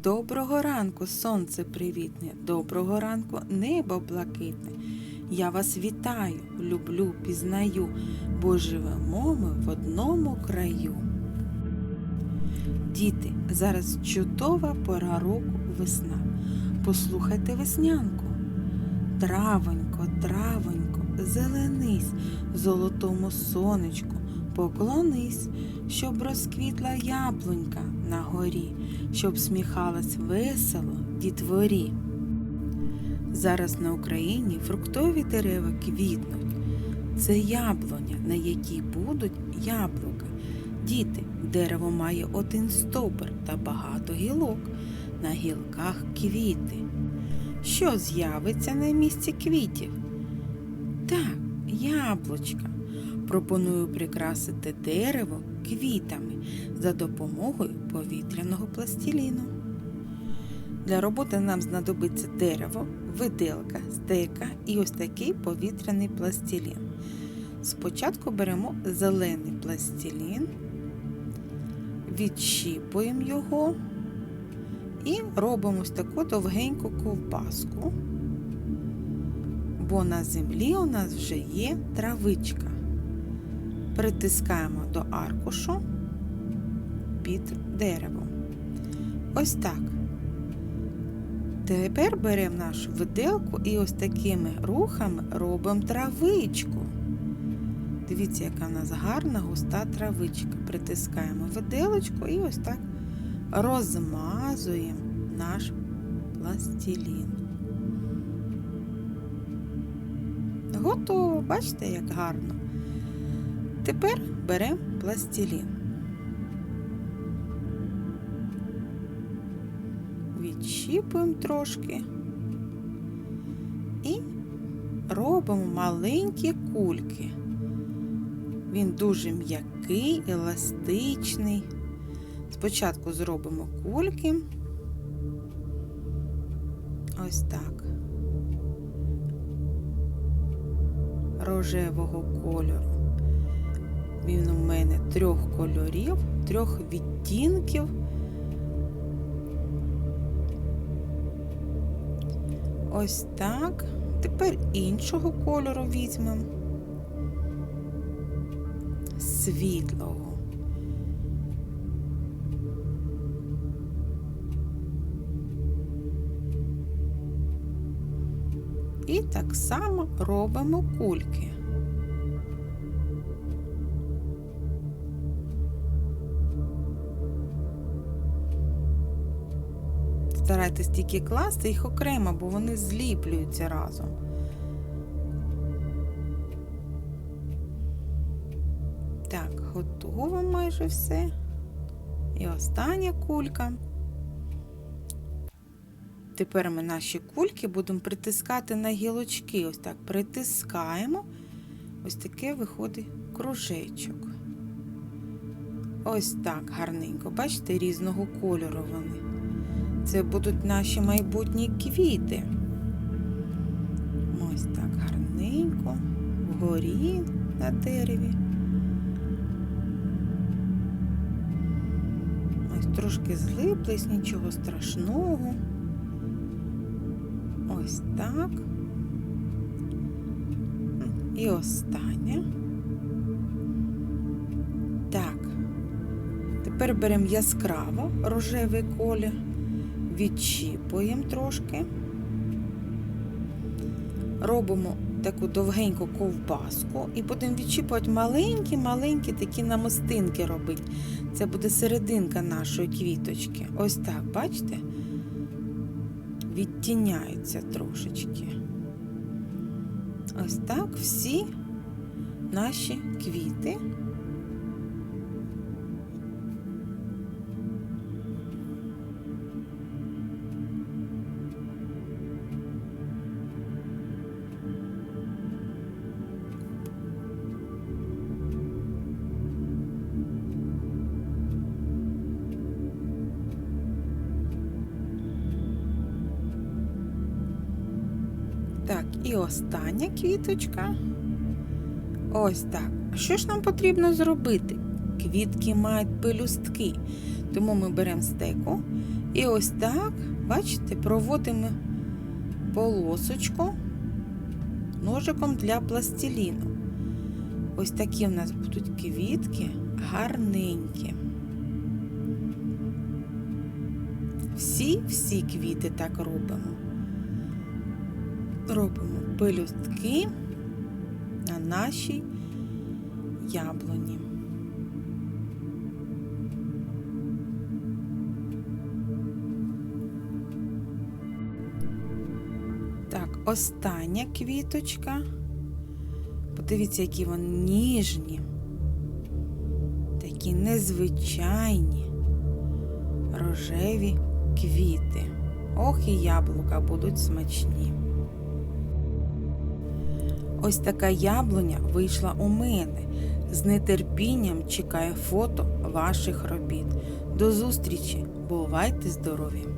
Доброго ранку, сонце привітне, доброго ранку, небо блакитне. Я вас вітаю, люблю, пізнаю, бо живемо ми в одному краю. Діти, зараз чудова пора року весна. Послухайте веснянку. Травонько, травонько, зеленись, золотому сонечку, поклонись, щоб розквітла яблунька на горі, щоб сміхалась весело дітворі. Зараз на Україні фруктові дерева квітнуть. Це яблуня, на якій будуть яблука. Діти, дерево має один стовбур та багато гілок. На гілках квіти. Що з'явиться на місці квітів? Так, яблучка. Пропоную прикрасити дерево квітами за допомогою повітряного пластиліну. Для роботи нам знадобиться дерево, виделка, стека і ось такий повітряний пластилін. Спочатку беремо зелений пластилін, відщіпуємо його і робимо ось таку довгеньку ковбаску, бо на землі у нас вже є травичка. Притискаємо до аркушу під деревом. Ось так. Тепер беремо нашу виделку і ось такими рухами робимо травичку. Дивіться, яка в нас гарна густа травичка. Притискаємо виделочку і ось так розмазуємо наш пластилін. Готово, бачите, як гарно. Тепер беремо пластилін. Відщіпуємо трошки і робимо маленькі кульки. Він дуже м'який, еластичний. Спочатку зробимо кульки. Ось так. Рожевого кольору. Він у мене трьох кольорів, трьох відтінків. Ось так. Тепер іншого кольору візьмемо. Світлого. І так само робимо кульки. Старайтесь тільки класти їх окремо, бо вони зліплюються разом. Так, готово майже все. І остання кулька. Тепер ми наші кульки будемо притискати на гілочки. Ось так притискаємо. Ось таке виходить кружечок. Ось так гарненько. Бачите, різного кольору вони. Це будуть наші майбутні квіти. Ось так гарненько, вгорі на дереві. Ось трошки злиплись, нічого страшного. Ось так. І останнє. Так. Тепер беремо яскраво рожевий колір, відчіпуємо трошки. Робимо таку довгеньку ковбаску і будемо відчіпувати маленькі-маленькі такі намистинки робити. Це буде серединка нашої квіточки. Ось так, бачите? відтіняються трошечки. Ось так всі наші квіти. Так, і остання квіточка. Ось так. Що ж нам потрібно зробити? Квітки мають пелюстки. Тому ми беремо стеку, І ось так, бачите, проводимо полосочку ножиком для пластиліну. Ось такі в нас будуть квітки гарненькі. Всі-всі квіти так робимо. Робимо пелюстки на нашій яблуні. Так, остання квіточка. Подивіться, які вони ніжні, такі незвичайні рожеві квіти. Ох, і яблука будуть смачні. Ось така яблуня вийшла у мене. З нетерпінням чекаю фото ваших робіт. До зустрічі! Бувайте здорові!